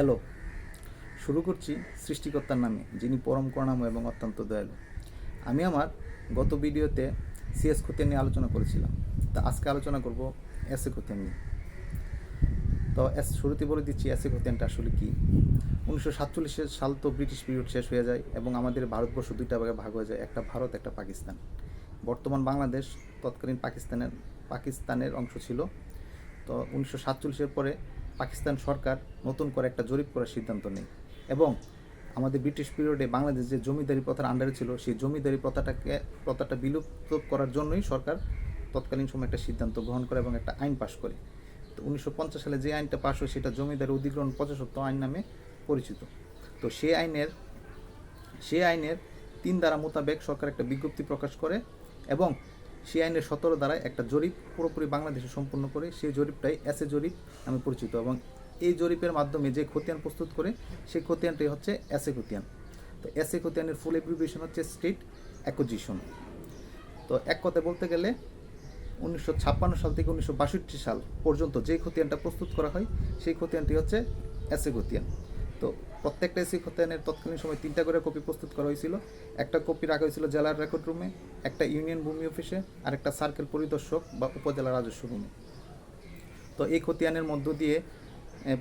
Hello, শুরু করছি সৃষ্টিকর্তার নামে, যিনি পরম করুণাময় এবং অত্যন্ত দয়ালু। আমি আমার গত ভিডিওতে সিএস খতিয়ান নিয়ে আলোচনা করেছিলাম। তা আজকে আলোচনা করব এসে খতিয়ান নিয়ে। তো এস শুরুতে বলে দিচ্ছি এসে খতিয়ানটা আসলে কী? উনিশশো সাতচল্লিশের সাল তো ব্রিটিশ পিরিয়ড শেষ হয়ে যায় এবং আমাদের ভারতবর্ষ দুইটা ভাগে ভাগ হয়ে যায়, একটা ভারত, একটা পাকিস্তান। বর্তমান বাংলাদেশ তৎকালীন পাকিস্তানের পাকিস্তানের অংশ ছিল। তো উনিশশো সাতচল্লিশের পরে পাকিস্তান সরকার নতুন করে একটা জরিপ করার সিদ্ধান্ত নেয় এবং আমাদের ব্রিটিশ পিরিয়ডে বাংলাদেশ যে জমিদারি প্রথার আন্ডারে ছিল, সেই জমিদারি প্রথাটাকে, প্রথাটা বিলুপ্ত করার জন্যই সরকার তৎকালীন সময় একটা সিদ্ধান্ত গ্রহণ করে এবং একটা আইন পাশ করে। তো উনিশশো পঞ্চাশ সালে যে আইনটা পাশ হয়, সেটা জমিদারি অধিগ্রহণ প্রজাসত্ব আইন নামে পরিচিত। তো সেই আইনের সেই আইনের তিন ধারা মোতাবেক সরকার একটা বিজ্ঞপ্তি প্রকাশ করে এবং সেই আইনের সতেরো দ্বারায় একটা জরিপ পুরোপুরি বাংলাদেশে সম্পূর্ণ করে সেই জরিপটাই এসে জরিপ নামে পরিচিত এবং এই জরিপের মাধ্যমে যে খতিয়ান প্রস্তুত করে সেই খতিয়ানটাই হচ্ছে এসে খতিয়ান। তো এসে খতিয়ানের ফুল এব্রিভিয়েশন হচ্ছে স্টেট অ্যাকোজিশন তো এক কথায় বলতে গেলে উনিশশো ছাপ্পান্ন সাল থেকে উনিশশো বাষট্টি সাল পর্যন্ত যে খতিয়ানটা প্রস্তুত করা হয় সেই খতিয়ানটি হচ্ছে এসে খতিয়ান। তো প্রত্যেকটা এসি খতিয়ানের তৎকালীন সময় তিনটা করে কপি প্রস্তুত করা হয়েছিল। একটা কপি রাখা হয়েছিল জেলার রেকর্ড রুমে একটা ইউনিয়ন ভূমি অফিসে আর একটা সার্কেল পরিদর্শক বা উপজেলা রাজস্ব রুমে তো এই খতিয়ানের মধ্য দিয়ে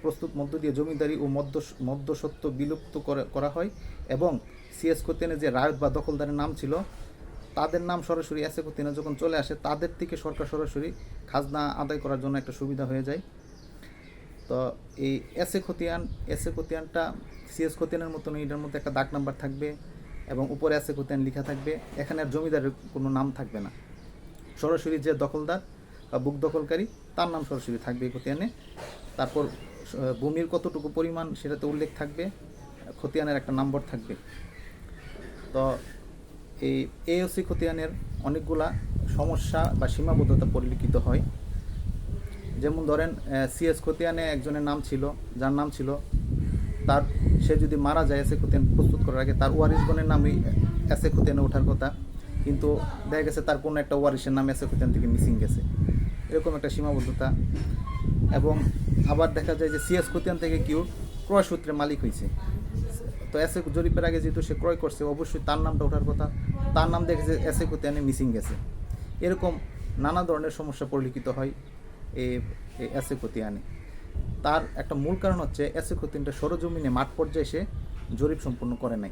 প্রস্তুত মধ্য দিয়ে জমিদারি ও মধ্য মধ্যসত্ত্ব বিলুপ্ত করা হয় এবং সিএস খতিয়ানে যে রায়ত বা দখলদারের নাম ছিল, তাদের নাম সরাসরি এসে খতিয়ানে যখন চলে আসে, তাদের থেকে সরকার সরাসরি খাজনা আদায় করার জন্য একটা সুবিধা হয়ে যায়। তো এই এসে খতিয়ান এসে খতিয়ানটা সিএস খতিয়ানের মতন, এটার মধ্যে একটা দাগ নাম্বার থাকবে এবং উপরে এসে খতিয়ান লেখা থাকবে। এখানে আর জমিদারের কোনো নাম থাকবে না। সরাসরি যে দখলদার বা বুক দখলকারী, তার নাম সরাসরি থাকবে এই খতিয়ানে। তারপর ভূমির কতটুকু পরিমাণ সেটাতে উল্লেখ থাকবে, খতিয়ানের একটা নম্বর থাকবে। তো এই এওসি খতিয়ানের অনেকগুলা সমস্যা বা সীমাবদ্ধতা পরিলক্ষিত হয়। যেমন ধরেন সিএস খতিয়ানে একজনের নাম ছিল, যার নাম ছিল, তার, সে যদি মারা যায় এসে খতিয়ান প্রস্তুত করার আগে, তার ওয়ারিশগণের নামই এসে খতিয়ানে ওঠার কথা। কিন্তু দেখা গেছে তার কোনো একটা ওয়ারিশের নাম এসে খতিয়ান থেকে মিসিং গেছে। এরকম একটা সীমাবদ্ধতা। এবং আবার দেখা যায় যে সিএস খতিয়ান থেকে কেউ ক্রয় সূত্রে মালিক হয়েছে। তো এসে জরিপের আগে যেহেতু সে ক্রয় করছে, অবশ্যই তার নামটা ওঠার কথা। তার নাম দেখেছে এসে খতিয়ানে মিসিং গেছে। এরকম নানা ধরনের সমস্যা পরিলক্ষিত হয়। এসে খতিয়ানে তার একটা মূল কারণ হচ্ছে খতিয়ানটা সরজমিনে মাঠ পর্যায়ে এসে জরিপ সম্পূর্ণ করে নাই।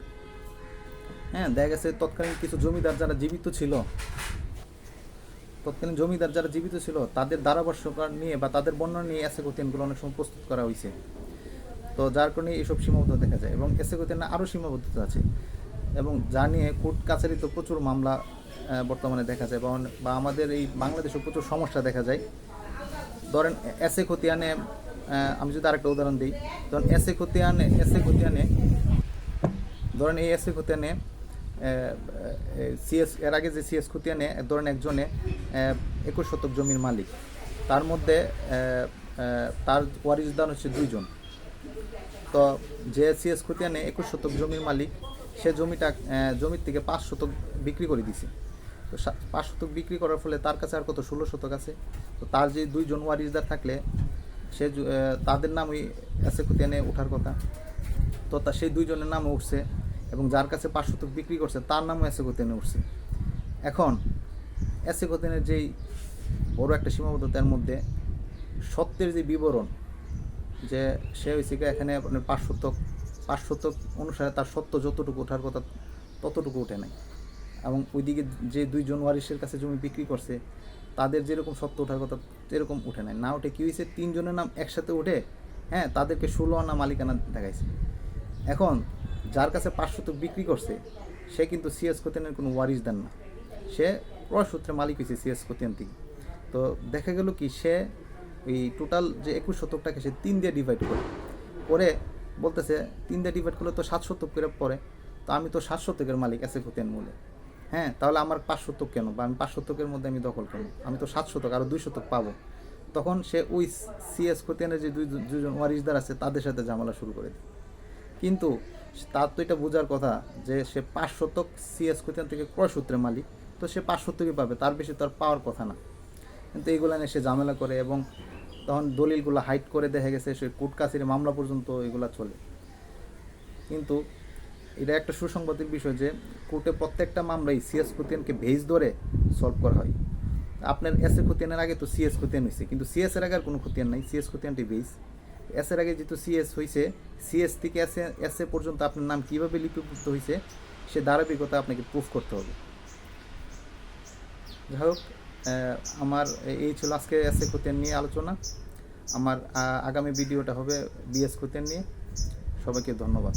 হ্যাঁ দেখা গেছে তৎকালীন কিছু জমিদার যারা জীবিত ছিল, তৎকালীন জমিদার যারা জীবিত ছিল, তাদের ধারাভাষ্যকার নিয়ে বা তাদের বর্ণনা নিয়ে এসে খতিয়ানগুলো অনেক সময় প্রস্তুত করা হয়েছে তো যার কারণে এইসব সীমাবদ্ধতা দেখা যায় এবং খতিয়ানে আরও সীমাবদ্ধতা আছে। এবং যা নিয়ে কোর্ট কাছারিতে প্রচুর মামলা বর্তমানে দেখা যায় বা আমাদের এই বাংলাদেশে প্রচুর সমস্যা দেখা যায়। ধরেন এসে খতিয়ানে আমি যদি আরেকটা উদাহরণ দিই, ধরেন এসে খতিয়ানে এসে খতিয়ানে, ধরেন এই এসে খতিয়ানে সিএস, এর আগে যে সিএস খতিয়ানে, ধরেন একজনে একুশ শতক জমির মালিক। তার মধ্যে তার ওয়ারিশদান হচ্ছে দুইজন। তো যে সিএস খতিয়ানে একুশ শতক জমির মালিক, সে জমিটা জমির থেকে পাঁচ শতক বিক্রি করে দিছে। তো পাঁচ শতক বিক্রি করার ফলে তার কাছে আর কত? ষোলো শতক আছে। তো তার যে দুইজন ওয়ারিশদার থাকলে, সে তাদের নাম ওই এসে খতিয়ানে ওঠার কথা। তো তা সেই দুইজনের নাম উঠছে এবং যার কাছে পাঁচ শতক বিক্রি করছে, তার নামও এসে খতিয়ানে উঠছে। এখন এসে খতিয়ানের যেই বড় একটা সীমাবদ্ধতার মধ্যে সত্যের যে বিবরণ, যে সে হয়েছে এখানে আপনার পাঁচ শতক পাঁচ শতক অনুসারে তার সত্য যতটুকু ওঠার কথা, ততটুকু ওঠে নাই। এবং ওইদিকে যে দুইজন ওয়ারিশের কাছে জমি বিক্রি করছে, তাদের যেরকম সত্য ওঠার কথা সেরকম উঠে নাই। না উঠে কী হয়েছে? তিনজনের নাম একসাথে উঠে হ্যাঁ তাদেরকে ষোলো আনা মালিকানা দেখাইছে। এখন যার কাছে পাঁচ শতক বিক্রি করছে, সে কিন্তু সিএস কোতেনের কোনো ওয়ারিশ দেন না। সে ক্রয় সূত্রে মালিক হয়েছে সিএস কোতিয়ান থেকে। তো দেখা গেল কি, সে এই টোটাল যে একুশ শতকটাকে সে তিন দিয়ে ডিভাইড করে। করে বলতেছে, তিন দিয়ে ডিভাইড করলে তো সাত শতক করে পড়ে। তো আমি তো সাত শতকের মালিক এসে কোতিয়ান মূলে। হ্যাঁ তাহলে আমার পাঁচ শতক কেন? বা আমি পাঁচ শতকের মধ্যে আমি দখল কেন আমি তো সাত শতক আরও দুই শতক পাবো। তখন সে ওই সিএস কোতিয়ানের যে দুই দুজন ওয়ারিশদার আছে, তাদের সাথে ঝামেলা শুরু করে দেয় কিন্তু তার তো এটা বোঝার কথা যে সে পাঁচ শতক সিএস কোতিয়ান থেকে ক্রয় সূত্রে মালিক, তো সে পাঁচ শতকই পাবে, তার বেশি তার পাওয়ার কথা না। কিন্তু এইগুলো নিয়ে সে ঝামেলা করে এবং তখন দলিলগুলো হাইট করে দেখা গেছে, সে কোর্ট মামলা পর্যন্ত এগুলা চলে। কিন্তু এটা একটা সুসংবাদের বিষয় যে কোর্টে প্রত্যেকটা মামলায় সিএস খতিয়ানকে ভেজ ধরে সলভ করা হয়। আপনার এস এ খতিয়ানের আগে তো সিএস খতিয়ান হয়েছে কিন্তু সিএস এর আগে আর কোনো খতিয়ান নাই। সিএস খতিয়ানটি ভেজ এস এর আগে যেহেতু সিএস হয়েছে সিএস থেকে এস এ এস এ পর্যন্ত আপনার নাম কীভাবে লিপিবদ্ধ হয়েছে সে ধারাবাহিকতা আপনাকে প্রুফ করতে হবে। যাই হোক আমার এই ছিল আজকে এস এ খতিয়ান নিয়ে আলোচনা। আমার আগামী ভিডিওটা হবে বিএস খতিয়ান নিয়ে। সবাইকে ধন্যবাদ।